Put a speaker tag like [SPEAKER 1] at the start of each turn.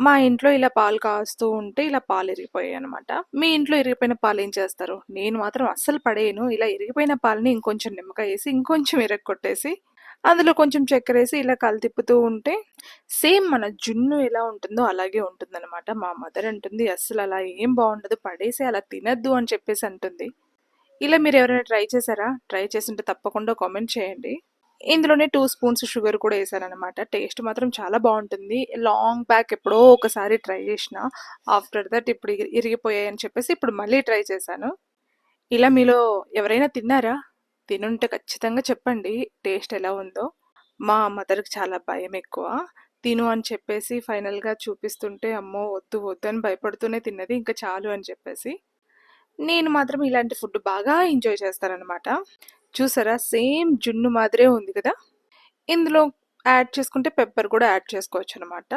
[SPEAKER 1] మా ఇంట్లో ఇలా పాలు కాస్తూ ఉంటే ఇలా పాలు ఇరిగిపోయాయి అనమాట మీ ఇంట్లో ఇరిగిపోయిన పాలు ఏం చేస్తారు? నేను మాత్రం అస్సలు పడేయను. ఇలా ఇరిగిపోయిన పాలని ఇంకొంచెం నిమ్మకాయ వేసి ఇంకొంచెం ఇరగొట్టేసి అందులో కొంచెం చక్కెర వేసి ఇలా కళ్ళు తిప్పుతూ ఉంటే సేమ్ మన జున్ను ఎలా ఉంటుందో అలాగే ఉంటుందన్నమాట. మా మదర్ అంటుంది అస్సలు అలా ఏం బాగుండదు. పడేసి అలా తినద్దు అని చెప్పేసి అంటుంది. ఇలా మీరు ఎవరైనా ట్రై చేశారా? ట్రై చేస్తుంటే తప్పకుండా కామెంట్ చేయండి. ఇందులోనే టూ స్పూన్స్ షుగర్ కూడా వేసానమాట టేస్ట్ మాత్రం చాలా బాగుంటుంది. లాంగ్ బ్యాక్ ఎప్పుడో ఒకసారి ట్రై చేసిన. ఆఫ్టర్ దట్ ఇప్పుడు ఇరి- ఇరిగిపోయాయి అని చెప్పేసి ఇప్పుడు మళ్ళీ ట్రై చేశాను. ఇలా మీలో ఎవరైనా తిన్నారా? తినుంటే ఖచ్చితంగా చెప్పండి. టేస్ట్ ఎలా ఉందో. మా మదర్కి చాలా భయం ఎక్కువ. తిను అని చెప్పేసి ఫైనల్గా చూపిస్తుంటే అమ్మో వద్దు వద్దు అని భయపడుతూనే తిన్నది. ఇంకా చాలు అని చెప్పేసి. నేను మాత్రం ఇలాంటి ఫుడ్ బాగా ఎంజాయ్ చేస్తానన్నమాట. చూసారా? సేమ్ జున్ను మాదిరే ఉంది కదా? ఇందులో యాడ్ చేసుకుంటే పెప్పర్ కూడా యాడ్ చేసుకోవచ్చు అనమాట